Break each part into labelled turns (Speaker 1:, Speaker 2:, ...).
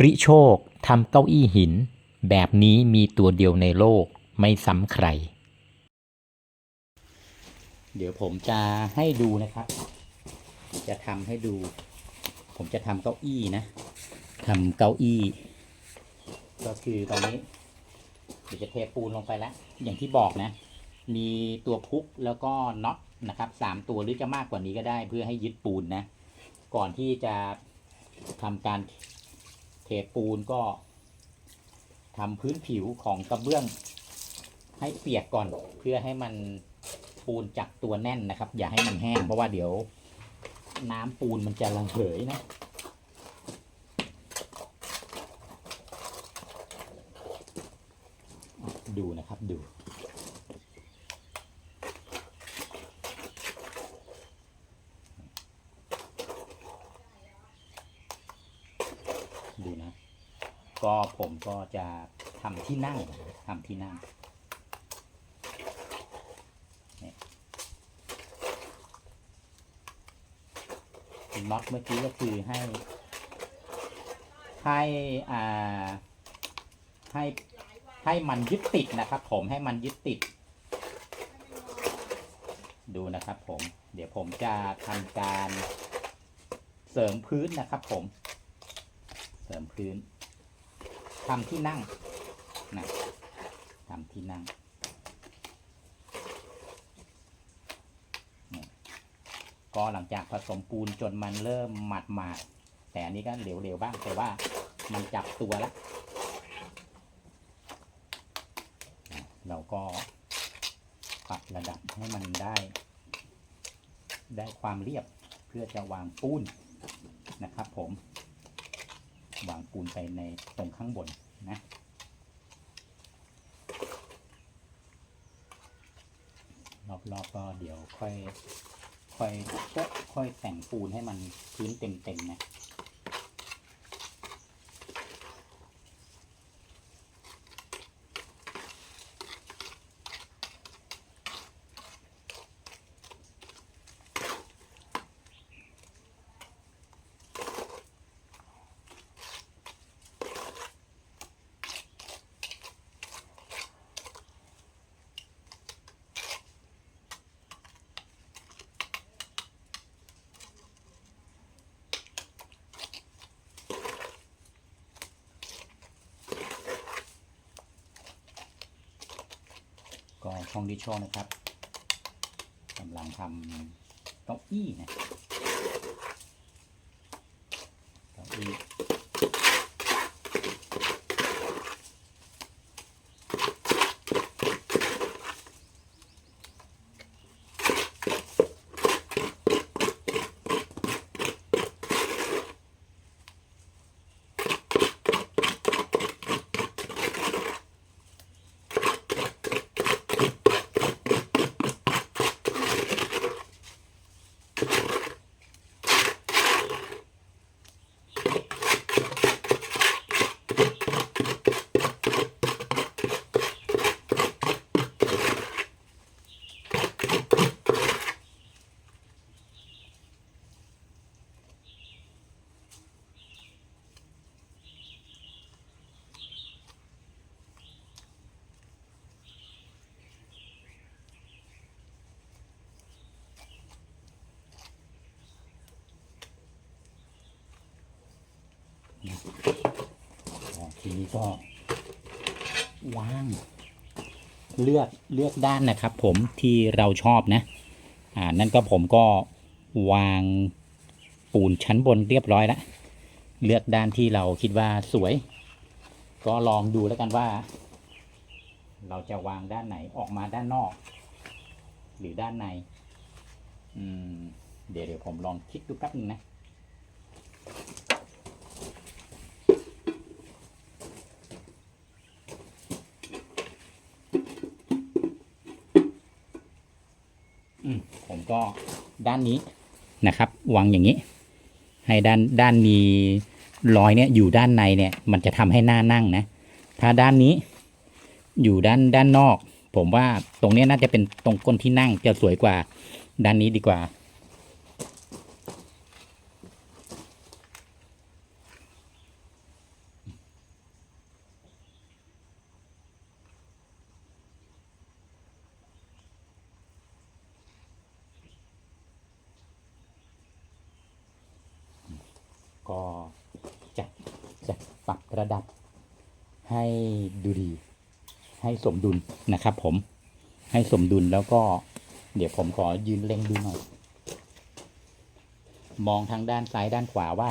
Speaker 1: ริโชคทำเก้าอี้หิน แบบนี้มีตัวเดียวในโลกไม่ซ้ำใคร เดี๋ยวผมจะให้ดูนะครับ จะทำให้ดู ผมจะทำเก้าอี้นะทำเก้าอี้ ก็คือตอนนี้เดี๋ยวจะเทปูนลงไปแล้ว อย่างที่บอกนะ มีตัวพุกแล้วก็น็อตนะครับสามตัวหรือจะมากกว่านี้ก็ได้เพื่อให้ยึดปูนนะ ก่อนที่จะทำการ เทปูนก็ทำพื้นผิวของกระเบื้อง ให้เปียกก่อนเพื่อให้มันปูนจับตัวแน่นนะครับ อย่าให้มันแห้งเพราะว่าเดี๋ยวน้ำปูนมันจะระเหยนะดูนะครับดูนะ ก็ผมก็จะทำที่นั่งทำที่นั่งเนี่ยน็อตเมื่อกี้ก็คือให้ ให้อ่าให้ให้มันยึดติดนะครับ ผมให้มันยึดติด ดูนะครับ ผม เดี๋ยวผมจะทำการเสริมพื้นนะครับ ผม เสริมพื้น ทำที่นั่งนะทำที่นั่งเนี่ยก็หลังจากผสมปูนจนมันเริ่มหมาดหมาดแต่อันนี้ก็เหลวๆบ้างแต่ว่ามันจับตัวแล้วเราก็ปรับระดับให้มันได้ ได้ความเรียบเพื่อจะวางปูนนะครับผม วางปูนไปในตรงข้างบนนะรอบๆก็เดี๋ยวค่อย ค่อยค่อยแต่งปูนให้มันพื้นเต็มๆนะ ช่องดิชอนะครับกำลังทำเก้าอี้นะเก้าอี้อ่าทีนี้ก็วาง เลือกเลือกด้านนะครับผมที่เราชอบนะ อ่านั่นก็ผมก็วางปูนชั้นบนเรียบร้อยแล้วเลือกด้านที่เราคิดว่าสวย ก็ลองดูแล้วกันว่า เราจะวางด้านไหนออกมาด้านนอก หรือด้านใน อืม เดี๋ยวเดี๋ยวผมลองคิดดูแป๊บนึงนะ ก็ด้านนี้นะครับวางอย่างนี้ ให้ด้านด้านมีรอยเนี่ยอยู่ด้านในเนี่ย มันจะทำให้หน้านั่งนะ ถ้าด้านนี้อยู่ด้านด้านนอก ผมว่าตรงนี้น่าจะเป็นตรงก้นที่นั่งจะสวยกว่าด้านนี้ดีกว่า ก็จะจะปรับระดับให้ดูดี ให้สมดุลนะครับผมให้สมดุลแล้วก็เดี๋ยวผมขอยืนเล็งดูหน่อย มองทางด้านซ้ายด้านขวาว่า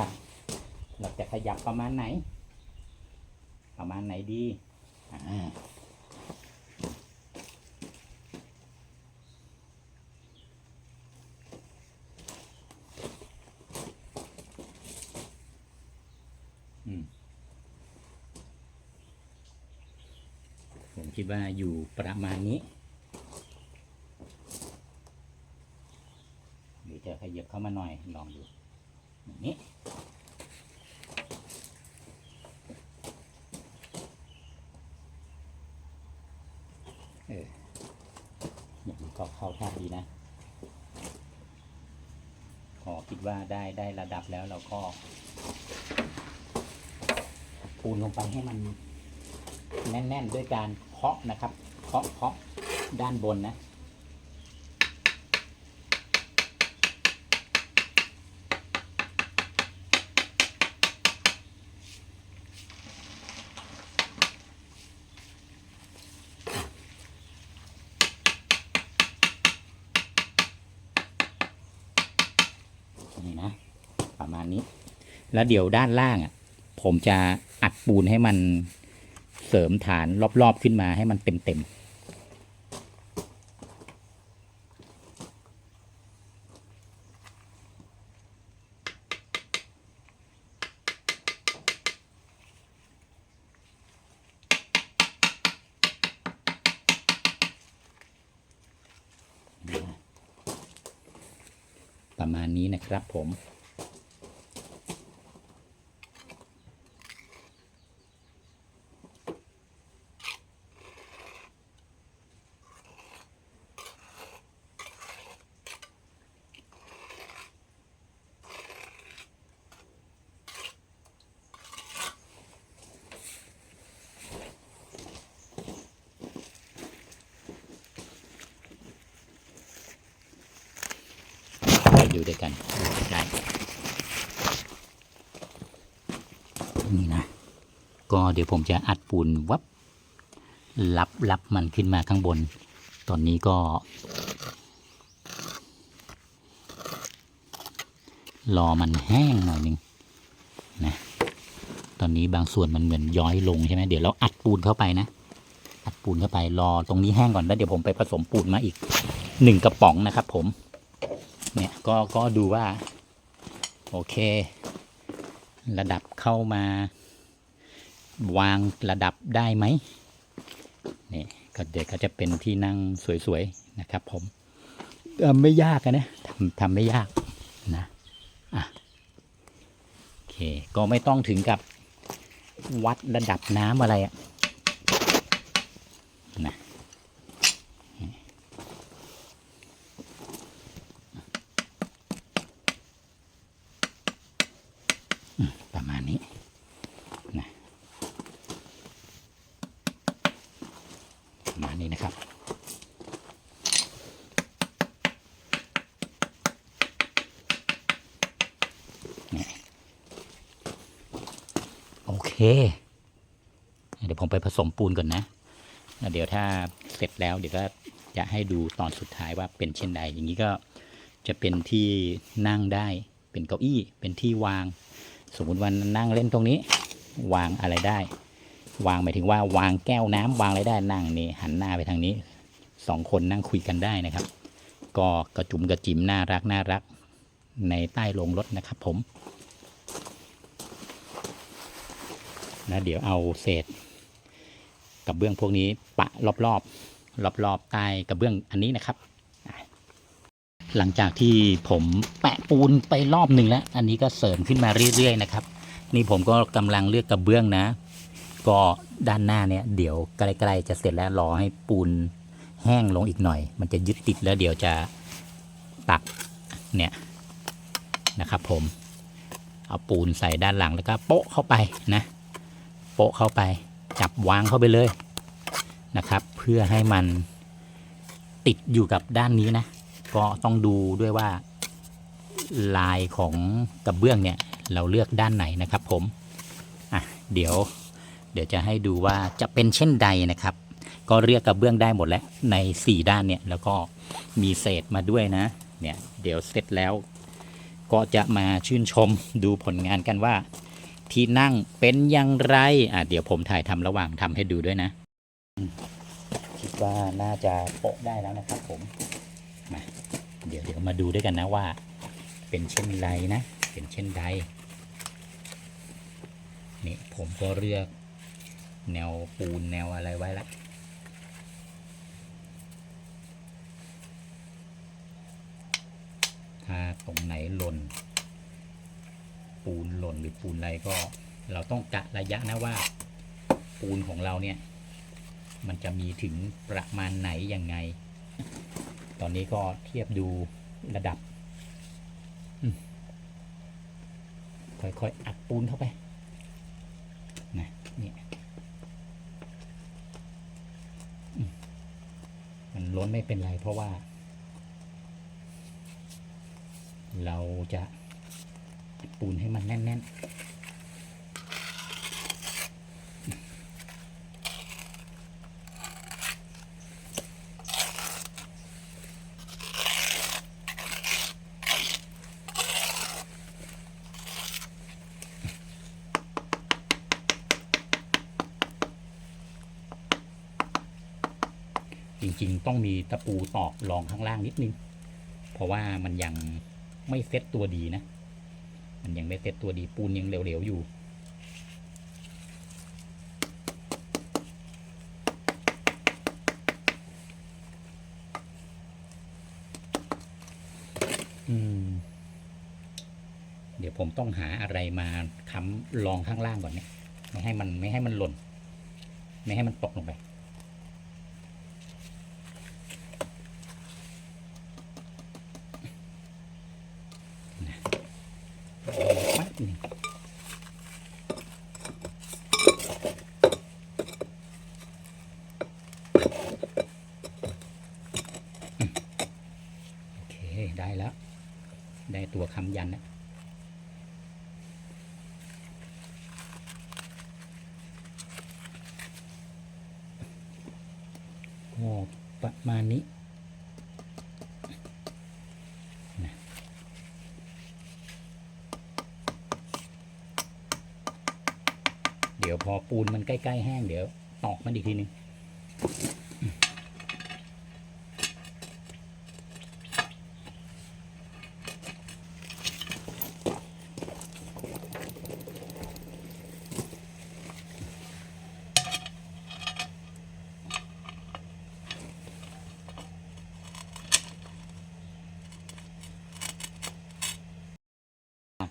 Speaker 1: เราจะขยับประมาณไหน ประมาณไหนดีอ่า คิดว่าอยู่ประมาณนี้หรือจะขยับเข้ามาหน่อยลองดูอย่างนี้เอออย่างนี้ก็เข้าท่าดีนะพอคิดว่าได้ได้ระดับแล้วเราก็ปูนลงไปให้มัน แน่น ๆ ด้วยการเคาะนะครับเคาะเคาะด้านบนนะนี่นะประมาณนี้ แล้วเดี๋ยวด้านล่างอะ ผมจะอัดปูนให้มัน เสริมฐานรอบๆขึ้นมาให้มันเต็มๆประมาณนี้นะครับผม ดูด้วยกันดูใกล้นี่นะ ก็เดี๋ยวผมจะอัดปูนวับรับรับมันขึ้นมาข้างบน ตอนนี้ก็ รอมันแห้งหน่อยหนึ่งนะตอนนี้บางส่วนมันเหมือนย้อยลงใช่ไหมเดี๋ยวเราอัดปูนเข้าไปนะ อัดปูนเข้าไปรอตรงนี้แห้งก่อนแล้วเดี๋ยวผมไปผสมปูนมาอีกหนึ่งกระป๋องนะครับผม เนี่ยก็ก็ดูว่า โอเค ระดับเข้ามาวางระดับได้ไหมนี่ก็เดี๋ยวก็จะเป็นที่นั่งสวยๆนะครับผมไม่ยากนะทำทำไม่ยากนะอะโอเคก็ไม่ต้องถึงกับวัดระดับน้ำอะไรอะนะ ประมาณนี้นะประมาณนี้นะครับ นี่โอเค เดี๋ยวผมไปูนก่อนนะ เดี๋ยวถ้าเสร็จแล้วเดี๋ยวก็จะให้ดูตอนสุดท้ายว่าเป็นเช่นใด อย่างนี้ก็จะเป็นที่นั่งได้เป็นเก้าอี้เป็นที่วาง สมมุติว่านั่งเล่นตรงนี้ วางอะไรได้ วางหมายถึงว่าวางแก้วน้ำวางอะไรได้นั่งนี่หันหน้าไปทางนี้สองคนนั่งคุยกันได้นะครับ ก็กระจุมกระจิมน่ารักน่ารักในใต้โรงรถนะครับผมนะเดี๋ยวเอาเศษ กระเบื้องพวกนี้ปะรอบๆรอบๆใต้กระเบื้องอันนี้นะครับ หลังจากที่ผมแปะปูนไปรอบหนึ่งแล้ว อันนี้ก็เสริมขึ้นมาเรื่อยๆนะครับ นี่ผมก็กำลังเลือกกระเบื้องนะ ก็ด้านหน้าเนี่ยเดี๋ยวใกล้ๆจะเสร็จแล้วรอให้ปูนแห้งลงอีกหน่อย มันจะยึดติดแล้วเดี๋ยวจะตักเนี่ยนะครับ ผมเอาปูนใส่ด้านหลังแล้วก็โปะเข้าไปนะ โปะเข้าไป จับวางเข้าไปเลยนะครับ เพื่อให้มันติดอยู่กับด้านนี้นะ ก็ต้องดูด้วยว่าลายของกระเบื้องเนี่ย เราเลือกด้านไหนนะครับผมอะเดี๋ยว เดี๋ยวจะให้ดูว่าจะเป็นเช่นใดนะครับ ก็เรียกกระเบื้องได้หมดแล้วใน 4 ด้านเนี่ย แล้วก็มีเศษมาด้วยนะ เนี่ย เดี๋ยวเสร็จแล้ว ก็จะมาชื่นชมดูผลงานกันว่า ที่นั่งเป็นอย่างไร อะเดี๋ยวผมถ่ายทำระหว่างทำให้ดูด้วยนะ คิดว่าน่าจะโปะได้แล้วนะครับผมมาเดี๋ยวเดี๋ยวมาดูด้วยกันนะว่า เป็นเช่นไรนะ เป็นเช่นใดนี่ผมก็เลือก แนวปูนแนวอะไรไว้ละถ้าตรงไหนหล่น ปูนหล่นหรือปูนอะไรก็ เราต้องกะระยะนะว่า ปูนของเราเนี่ย มันจะมีถึงประมาณไหนยังไง ตอนนี้ก็เทียบดูระดับค่อยๆอัดปูนเข้าไปนะเนี่ยมันล้นไม่เป็นไรเพราะว่า เราจะ ปูนให้มันแน่นจริงๆ ต้องมีตะปูตอกรองข้างล่างนิดนึง เพราะว่ามันยังไม่เซ็ตตัวดีนะ มันยังไม่เซ็ตตัวดีปูนยังเหลวๆอยู่ อืม เดี๋ยวผมต้องหาอะไรมาค้ำรองข้างล่างก่อนเนี่ย ไม่ให้มันไม่ให้มันหล่น ไม่ให้มันตกลงไป ปั๊บหนึ่งอืมโอเค ได้แล้ว ได้ตัวคำยันแล้วก็ประมาณนี้เดี๋ยวพอปูนมันใกล้ ๆ แห้งเดี๋ยวตอกมันอีกทีนึง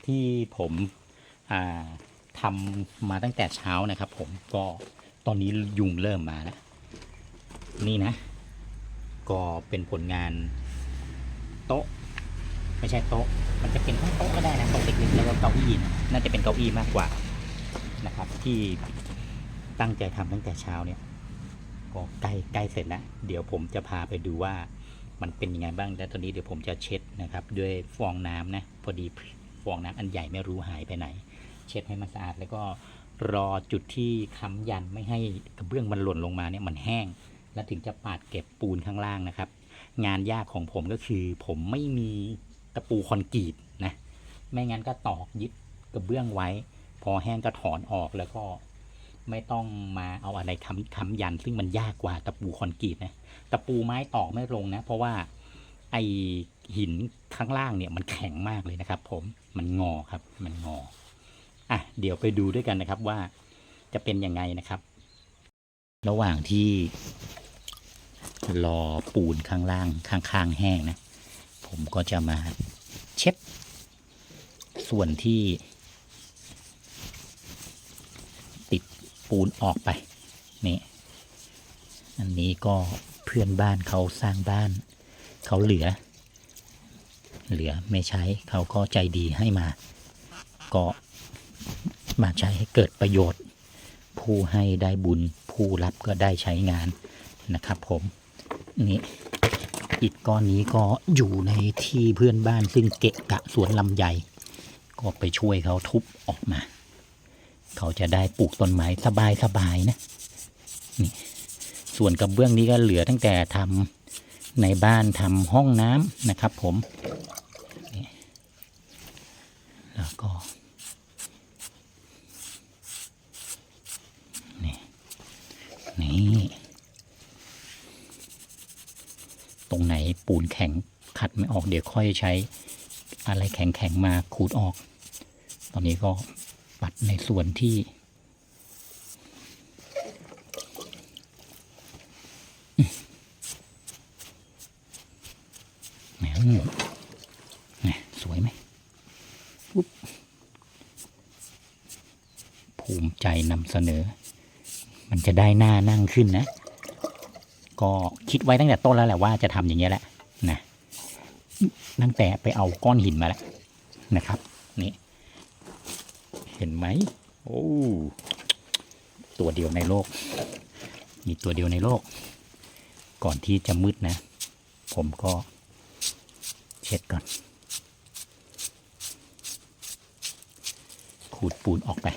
Speaker 1: ที่ผมอ่าทำมาตั้งแต่เช้านะครับ ผมก็ตอนนี้ยุงเริ่มมาแล้ว นี่นะ ก็เป็นผลงานโต๊ะ ไม่ใช่โต๊ะ มันจะเป็นทั้งโต๊ะก็ได้นะโต๊ะเล็กๆแล้วก็เก้าอี้นะน่าจะเป็นเก้าอี้มากกว่านะครับ ที่ตั้งใจทำตั้งแต่เช้าเนี่ย ก็ใกล้ใกล้เสร็จแล้วเดี๋ยวผมจะพาไปดูว่ามันเป็นยังไงบ้าง แล้วตอนนี้เดี๋ยวผมจะเช็ดนะครับ ด้วยฟองน้ำนะ พอดี ฟองน้ำอันใหญ่ไม่รู้หายไปไหน เช็ดให้มันสะอาดแล้วก็รอจุดที่ค้ำยันไม่ให้กระเบื้องมันหล่นลงมาเนี่ยมันแห้ง แล้วถึงจะปาดเก็บปูนข้างล่างนะครับ งานยากของผมก็คือ ผมไม่มีตะปูคอนกรีตนะไม่งั้นก็ตอกยึดกระเบื้องไว้ พอแห้งก็ถอนออกแล้วก็ไม่ต้องมาเอาอะไรค้ำค้ำยัน ซึ่งมันยากกว่าตะปูคอนกรีตนะตะปูไม้ตอกไม่ลงนะ เพราะว่าไอ หินข้างล่างเนี่ยมันแข็งมากเลยนะครับ ผมมันงอครับ มันงออะเดี๋ยวไปดูด้วยกันนะครับว่าจะเป็นยังไงนะครับ ระหว่างที่รอปูนข้างล่างข้างๆแห้งนะ ผมก็จะมาเช็ดส่วนที่ ติดปูนออกไปนี่อันนี้ก็เพื่อนบ้านเขาสร้างบ้าน เขาเหลือ เหลือไม่ใช้เขาก็ใจดีให้มา ก็มาใช้ให้เกิดประโยชน์ ผู้ให้ได้บุญผู้รับก็ได้ใช้งานนะครับผมนี่อิฐก้อนนี้ก็อยู่ในที่เพื่อนบ้านซึ่งเกะกะสวนลำไยก็ไปช่วยเขาทุบออกมา เขาจะได้ปลูกต้นไม้สบายสบายๆนะนี่ส่วนกระเบื้องนี้ก็เหลือตั้งแต่ทำในบ้านทำห้องน้ำนะครับผมนี่แล้วก็ นี่ นี่ ตรงไหนปูน แข็งขัดไม่ออกเดี๋ยวค่อยใช้อะไรแข็งๆมาขูดออก ตอนนี้ก็ปัดในส่วนที่ แหมนี่สวยไหมปุ๊บภูมิใจนำเสนอ มันจะได้หน้านั่งขึ้นนะ ก็คิดไว้ตั้งแต่ต้นแล้วแหละว่าจะทำอย่างเงี้ยแหละ ตั้งแต่ไปเอาก้อนหินมาแล้วนะครับ นี่ เห็นไหมโอ้ตัวเดียวในโลก มีตัวเดียวในโลก ก่อนที่จะมืดนะ ผมก็เช็ดก่อน ขูดปูนออกไป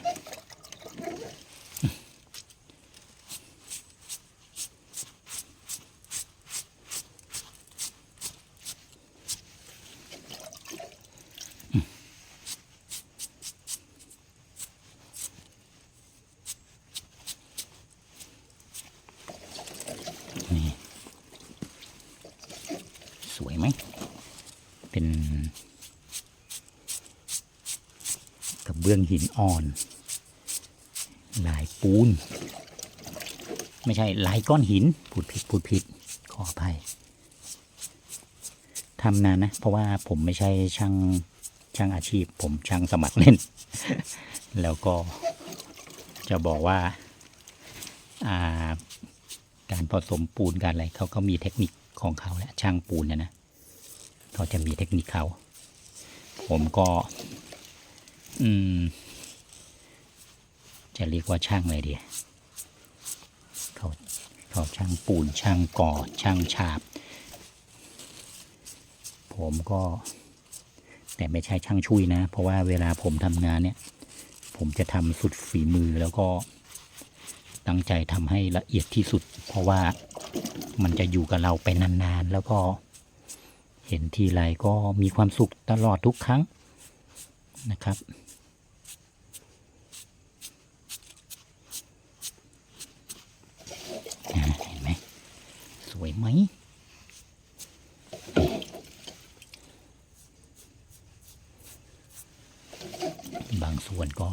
Speaker 1: นี่ สวยไหม เป็นกระ เบื้องหินอ่อน ลายปูน ไม่ใช่ลายก้อนหินพูดผิดพูดผิดขออภัยทำนานนะ เพราะว่าผมไม่ใช่ช่างช่างอาชีพ ผมช่างสมัครเล่น แล้วก็จะบอกว่าาการผสมปูนการอะไรเขาก็มีเทคนิคของเขาแหละช่างปูนนะนะเขาจะมีเทคนิคเขา ผมก็ อืม จะเรียกว่าช่างอะไรดี เขาเขาช่างปูนช่างก่อช่างฉาบ ผมก็ แต่ไม่ใช่ช่างชุยนะ เพราะว่าเวลาผมทำงานเนี่ย ผมจะทำสุดฝีมือแล้วก็ตั้งใจทำให้ละเอียดที่สุด เพราะว่ามันจะอยู่กับเราไปนานๆ แล้วก็เห็นทีไรก็มีความสุขตลอดทุกครั้งนะครับ อ่าเห็นไหม สวยไหม บางส่วนก็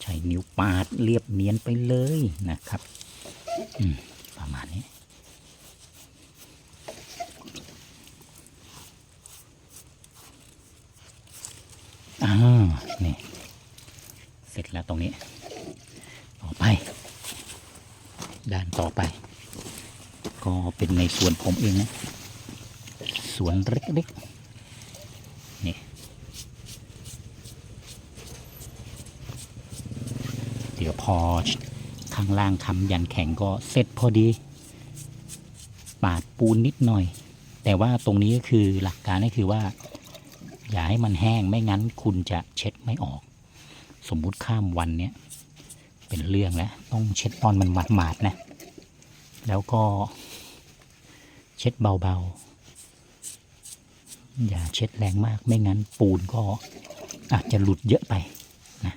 Speaker 1: ใช้นิ้วปาดเรียบเนียนไปเลยนะครับ อืม ประมาณนี้ อ่า นี่ เสร็จแล้วตรงนี้ ต่อไป ด้านต่อไป ก็เป็นในสวนผมเองนะสวนเล็กๆนี่เดี๋ยวพอข้างล่างทำยันแข็งก็เสร็จพอดี ปาดปูนนิดหน่อย แต่ว่าตรงนี้ก็คือหลักการก็คือว่า อย่าให้มันแห้งไม่งั้นคุณจะเช็ดไม่ออก สมมุติข้ามวันเนี้ยเป็นเรื่องแล้วต้องเช็ดตอนมันหมาดๆนะ แล้วก็เช็ดเบาๆ อย่าเช็ดแรงมากไม่งั้นปูนก็อาจจะหลุดเยอะไปนะ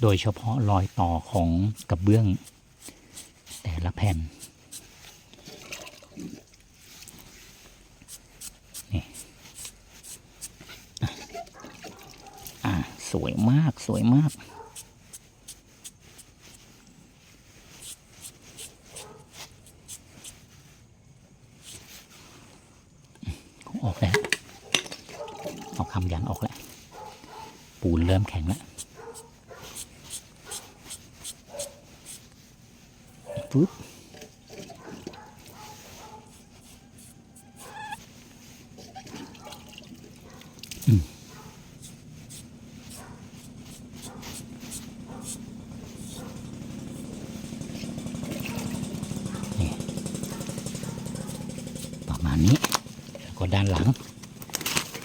Speaker 1: โดยเฉพาะรอยต่อของกระเบื้องแต่ละแผ่นอะอ่า สวยมากสวยมาก ออกแล้วเอาคำยันออกแล้ว ปูนเริ่มแข็งแล้ว ปุ๊บอืมนี่ ด้านหลัง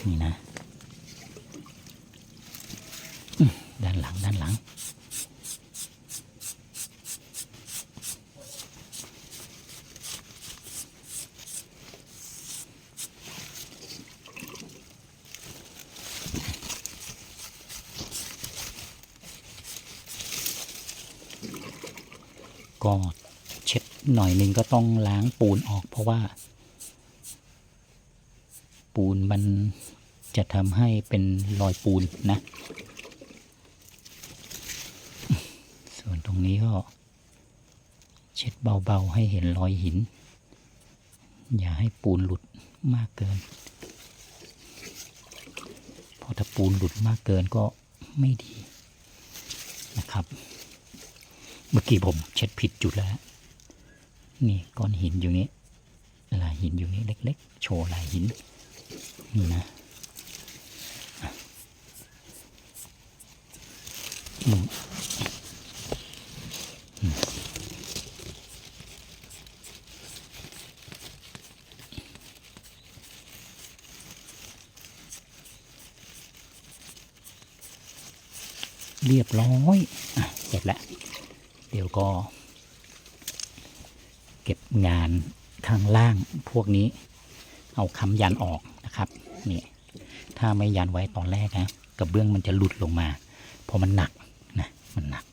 Speaker 1: นี่นะ ด้านหลังด้านหลัง ก็เช็ดหน่อยหนึงก็ต้องล้างปูนออกเพราะว่า ปูนมัน จะทำให้เป็นรอยปูนนะ ส่วนตรงนี้ก็ เช็ดเบาๆให้เห็นรอยหิน อย่าให้ปูนหลุดมากเกิน เพราะถ้าปูนหลุดมากเกินก็ไม่ดีนะครับ เมื่อกี้ผมเช็ดผิดจุดแล้ว นี่ก้อนหินอยู่นี้ลายหินอยู่นี้เล็ก ๆ โชว์ลายหิน นี่นะอะอืมอืม เรียบร้อยอะเสร็จแล้ว เดี๋ยวก็ เก็บงานข้างล่างพวกนี้ เอาค้ำยันออกนะครับ นี่ ถ้าไม่ยันไว้ตอนแรกนะกระเบื้องมันจะหลุดลงมาเพราะมันหนัก มันหนัก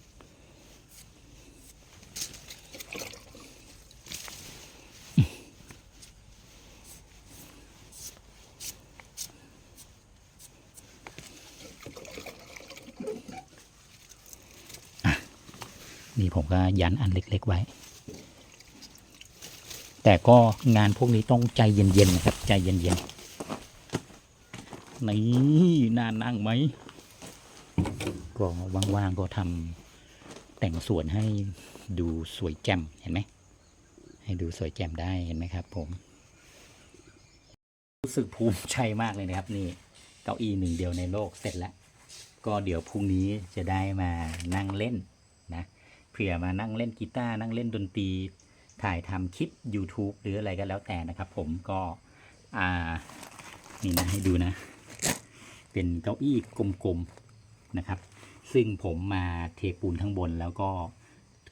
Speaker 1: นี่ผมก็ยันอันเล็ก ๆ ไว้ แต่ก็งานพวกนี้ต้องใจเย็น ๆ นะครับ ใจเย็น ๆ นี่น่านั่งไหม ก็ว่างๆก็ทำแต่งสวนให้ดูสวยแจ่มเห็นไหมให้ดูสวยแจ่มได้เห็นไหมครับ ผม รู้สึกภูมิใจมากเลยนะครับ นี่เก้าอี้หนึ่งเดียวในโลกเสร็จแล้ว ก็เดี๋ยวพรุ่งนี้จะได้มานั่งเล่นนะเผื่อมานั่งเล่นกีตาร์นั่งเล่นดนตรี ถ่ายทำคลิป YouTube หรืออะไรก็แล้วแต่นะครับ ผมก็อ่านี่นะให้ดูนะ เป็นเก้าอี้กลมๆนะครับ ซึ่งผมมาเทปูนข้างบนแล้วก็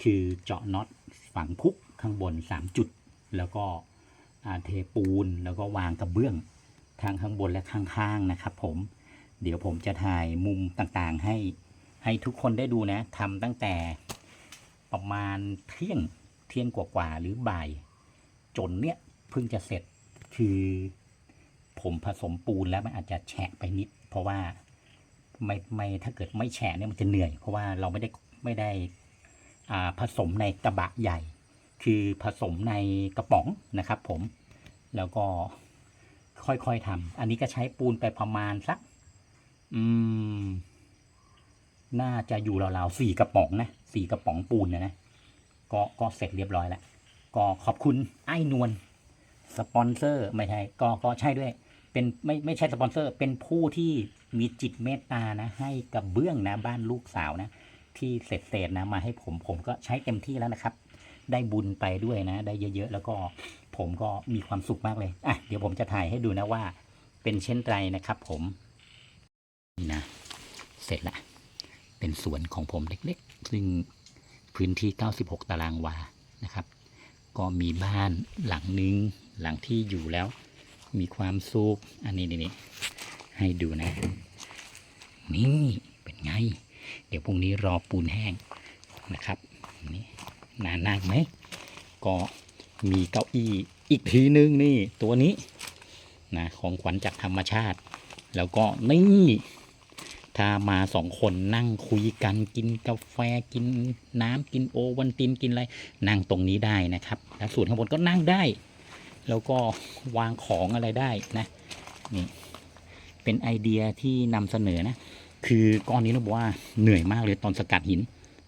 Speaker 1: คือเจาะน็อตฝังพุกข้างบน 3 จุด แล้วก็เทปูนแล้วก็วางกระเบื้องทางข้างบนและข้างๆนะครับ ผมเดี๋ยวผมจะถ่ายมุมต่างๆให้ให้ทุกคนได้ดูนะทำตั้งแต่ประมาณเที่ยงเที่ยงกว่าๆหรือบ่าย จนเนี้ยเพิ่งจะเสร็จคือ ผมผสมปูนแล้วมันอาจจะแฉะไปนิด เพราะว่า ไม่ไม่ถ้าเกิดไม่แฉะเนี่ยมันจะเหนื่อย เพราะว่าเราไม่ได้ไม่ได้อ่าผสมในกระบะใหญ่ คือผสมในกระป๋องนะครับ ผมแล้วก็ค่อยๆทำอันนี้ก็ใช้ปูนไปประมาณสัก อืม น่าจะอยู่ราวๆสี่กระป๋องนะสี่กระป๋องปูนนะนะก็ก็เสร็จเรียบร้อยแล้ว ก็ขอบคุณไอ้นวลสปอนเซอร์ไม่ใช่ก็ก็ใช่ด้วย เป็นไม่ไม่ใช่สปอนเซอร์ เป็นผู้ที่ มีจิตเมตตานะ ให้กับเบื้องนะบ้านลูกสาวนะ ที่เสร็จเสร็จนะมาให้ผมผมก็ใช้เต็มที่แล้วนะครับ ได้บุญไปด้วยนะ ได้เยอะๆ แล้วก็ผมก็มีความสุขมากเลยอะเดี๋ยวผมจะถ่ายให้ดูนะว่า เป็นเช่นไรนะครับ ผมนี่นะ เสร็จละ เป็นสวนของผมเล็กๆ ซึ่งพื้นที่ 96 ตารางวานะครับ ก็มีบ้านหลังนึง หลังที่อยู่แล้ว มีความสุขอันนี้นี่ ให้ดูนะ นี่เป็นไง เดี๋ยวพรุ่งนี้รอปูนแห้งนะครับ นี่นานนักไหม ก็มีเก้าอี้อีกทีนึงนี่ตัวนี้นะของขวัญจากธรรมชาติ แล้วก็นี่ถ้ามาสองคนนั่งคุยกันกินกาแฟกินน้ำกินโอวันตินกินอะไรนั่งตรงนี้ได้นะครับแล้วส่วนข้างบนก็นั่งได้ แล้วก็วางของอะไรได้นะนี่ เป็นไอเดียที่นำเสนอนะ คือก้อนนี้เราบอกว่าเหนื่อยมากเลยตอนสกัดหิน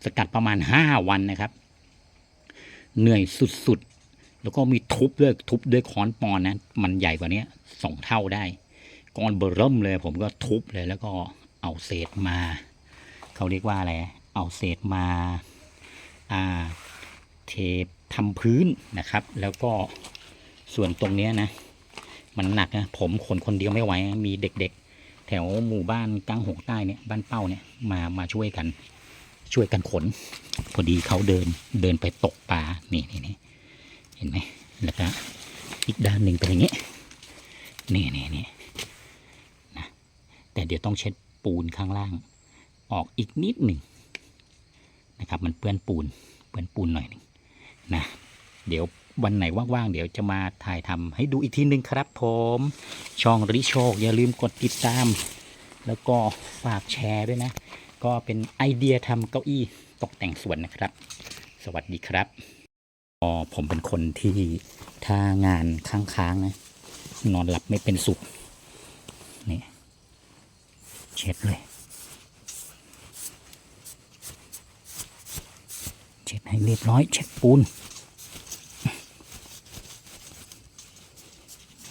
Speaker 1: สกัดประมาณห้าวันนะครับ เหนื่อยสุดๆ แล้วก็มีทุบด้วยทุบด้วยค้อนปอนนะ มันใหญ่กว่านี้สองเท่าได้ ก้อนเบอร์เริ่มเลย ผมก็ทุบเลยแล้วก็เอาเศษมา เขาเรียกว่าอะไรเอาเศษมาอ่าเททำพื้นนะครับ แล้วก็ส่วนตรงเนี้ยนะ มันหนักนะผมขนคนเดียวไม่ไหวมีเด็กๆ แถวหมู่บ้านกังหงใต้เนี่ยบ้านเป้าเนี่ยมามาช่วยกัน ช่วยกันขน พอดีเขาเดินเดินไปตกปลานี่นี่นี่เห็นไหมแล้วก็อีกด้านหนึ่งเป็นอย่างนี้นี่นี่นี่นะแต่เดี๋ยวต้องเช็ดปูนข้างล่าง ออกอีกนิดหนึ่งนะครับ มันเปื้อนปูนเปื้อนปูนหน่อยหนึ่งนะเดี๋ยว วันไหนว่างๆ เดี๋ยวจะมาถ่ายทำให้ดูอีกทีหนึ่งครับผม ช่องริโชค อย่าลืมกดติดตาม แล้วก็ฝากแชร์ด้วยนะ ก็เป็นไอเดียทำเก้าอี้ตกแต่งสวนนะครับ สวัสดีครับอ๋อผมเป็นคนที่ถ้างานค้างๆนะ นอนหลับไม่เป็นสุขนี่เช็ดเลย เช็ดให้เรียบร้อย เช็ดปูน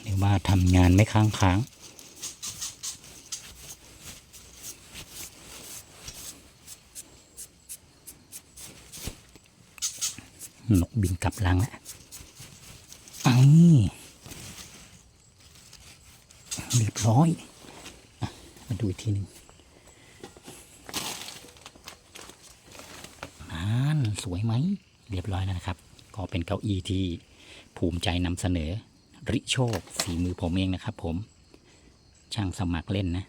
Speaker 1: เรียกว่าทำงาน ไม่ค้างค้าง นกบินกลับรังแล้วไอ้เรียบร้อยอมาดูอีกทีหนึ่งนั่นสวยไหม เรียบร้อยแล้วนะครับ ก็เป็นเก้าอี้ที่ภูมิใจนำเสนอ ริโชคฝีมือผมเองนะครับผมช่างสมัครเล่นนะ